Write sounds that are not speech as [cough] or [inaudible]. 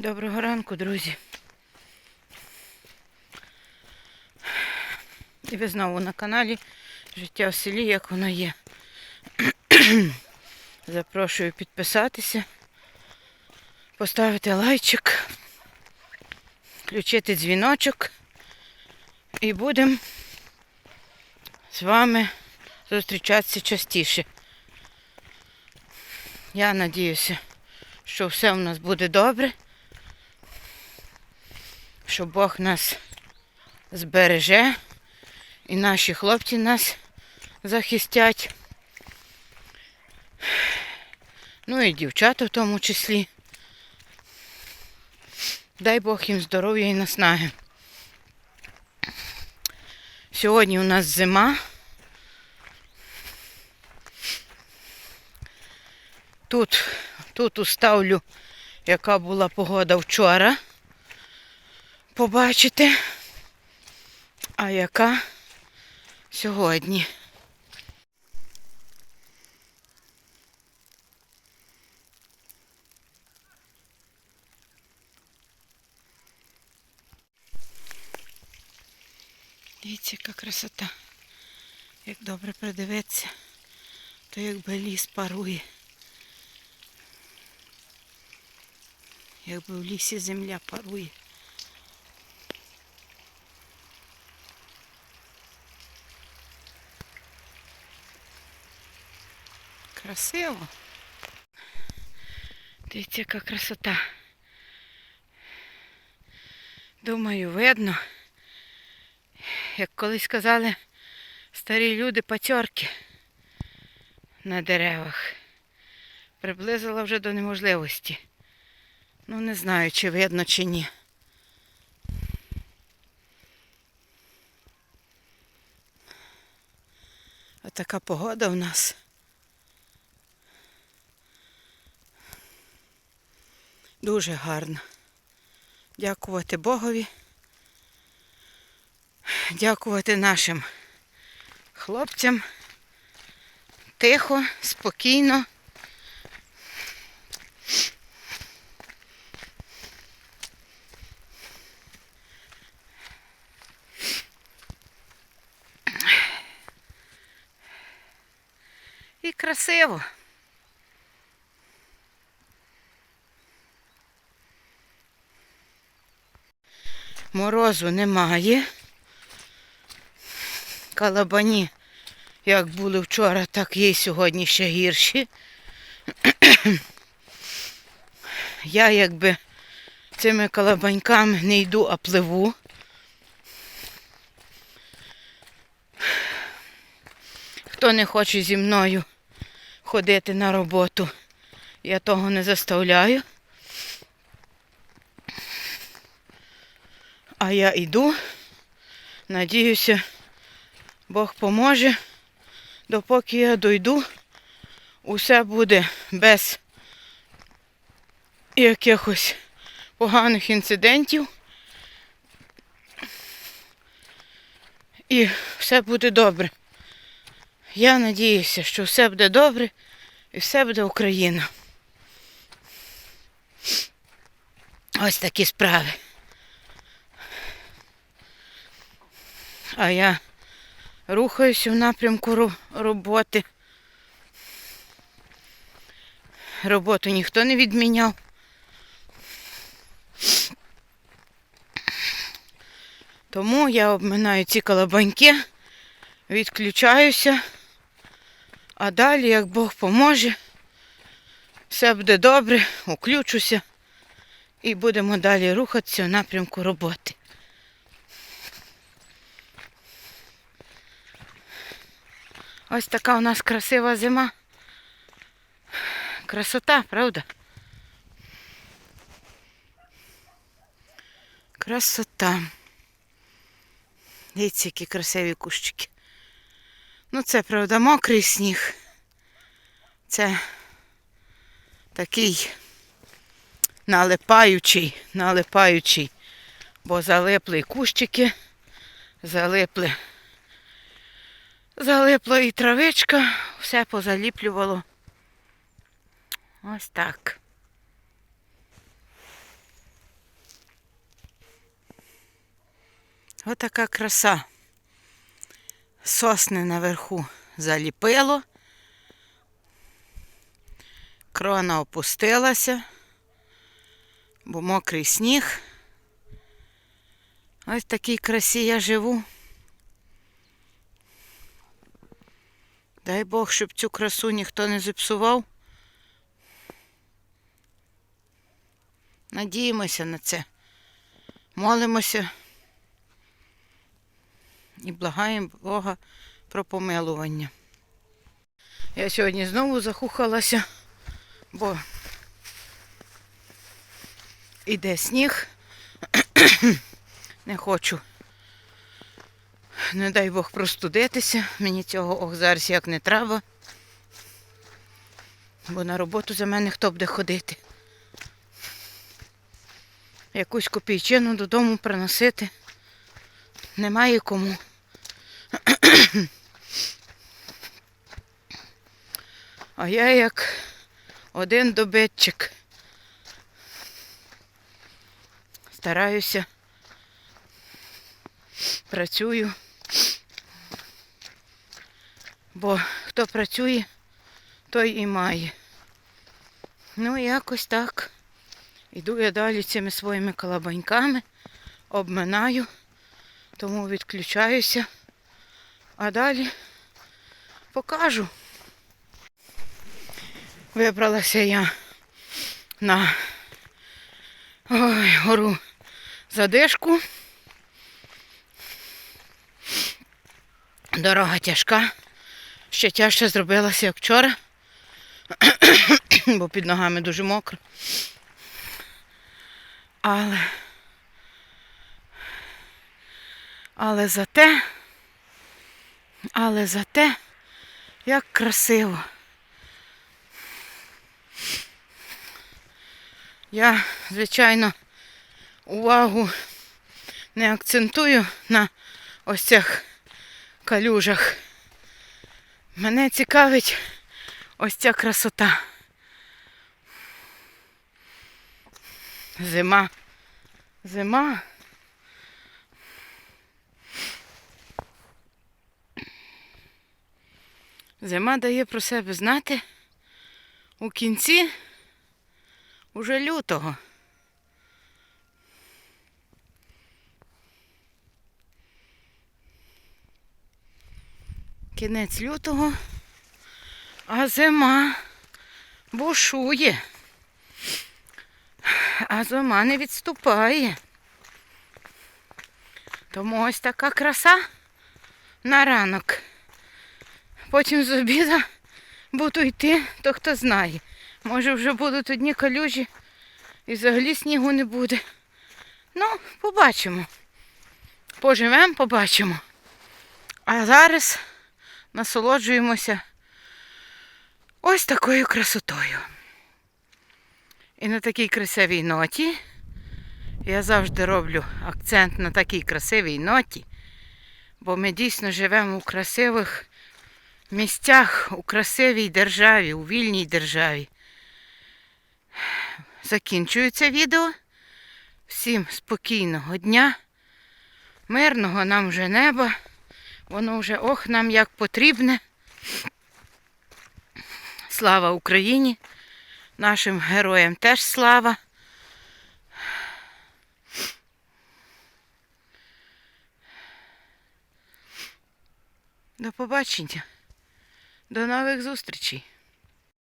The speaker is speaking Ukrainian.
Доброго ранку, друзі. І ви знову на каналі Життя в селі, як воно є. [clears throat] Запрошую підписатися, поставити лайчик, включити дзвіночок і будемо з вами зустрічатися частіше. Я надіюся, що все у нас буде добре що Бог нас збереже і наші хлопці нас захистять. Ну і дівчата в тому числі. Дай Бог їм здоров'я і наснаги. Сьогодні у нас зима. Тут, тут уставлю, яка була погода вчора побачите, а яка сьогодні. Дивіться, яка красота. Як добре придивитися, то якби ліс парує. Якби в лісі земля парує. Красиво. Дивіться, яка красота. Думаю, видно. Як колись казали старі люди пацьорки на деревах. Приблизила вже до неможливості. Ну не знаю, чи видно, чи ні. Отака погода в нас. Дуже гарно. Дякувати Богові. Дякувати нашим хлопцям. Тихо, спокійно. Красиво. Морозу немає. Калабані, як були вчора, так є сьогодні ще гірші. [clears throat] Я якби цими калабаньками не йду, а пливу. Хто не хоче зі мною ходити на роботу, я того не заставляю. А я йду. Надіюся, Бог поможе. Допоки я дойду, усе буде без якихось поганих інцидентів. І все буде добре. Я надіюся, що все буде добре і все буде Україна. Ось такі справи. А я рухаюся в напрямку роботи. Роботу ніхто не відміняв. Тому я обминаю ці колобаньки, відключаюся, а далі, як Бог поможе, все буде добре, уключуся і будемо далі рухатися в напрямку роботи. Ось така у нас красива зима. Красота, правда? Красота. Дивіться, які красиві кущики. Ну, це, правда, мокрий сніг. Це такий налипаючий, налипаючий, бо залипли кущики, залипли Залипла і травичка, все позаліплювало. Ось так. Ось така краса. Сосни наверху заліпило. Крона опустилася, бо мокрий сніг. Ось в такій красі я живу. Дай Бог, щоб цю красу ніхто не зіпсував. Надіємося на це. Молимося і благаємо Бога про помилування. Я сьогодні знову захухалася, бо іде сніг. [clears throat] Не хочу. Не дай Бог простудитися. Мені цього ох зараз як не треба. Бо на роботу за мене хто буде ходити. Якусь копійчину додому приносити. Немає кому. А я як один добитчик. Стараюся, працюю. Бо хто працює, той і має. Ну, якось так. Іду я далі цими своїми колобаньками, обминаю, тому відключаюся. А далі покажу. Вибралася я на ой, гору задишку. Дорога тяжка. Ще тяжче зробилася, як вчора, бо під ногами дуже мокро. Але, але зате, але зате, як красиво. Я, звичайно, увагу не акцентую на ось цих калюжах. Мене цікавить ось ця красота. Зима. Зима. Зима дає про себе знати у кінці уже лютого. Кінець лютого, а зима бушує. А зима не відступає. Тому ось така краса на ранок. Потім з обіда буду йти, то хто знає. Може вже будуть одні калюжі і взагалі снігу не буде. Ну, побачимо. Поживемо, побачимо. А зараз насолоджуємося ось такою красотою. І на такій красивій ноті я завжди роблю акцент на такій красивій ноті, бо ми дійсно живемо у красивих місцях, у красивій державі, у вільній державі. Закінчую це відео. Всім спокійного дня, мирного нам вже неба. Воно вже ох нам як потрібне. Слава Україні! Нашим героям теж слава. До побачення. До нових зустрічей.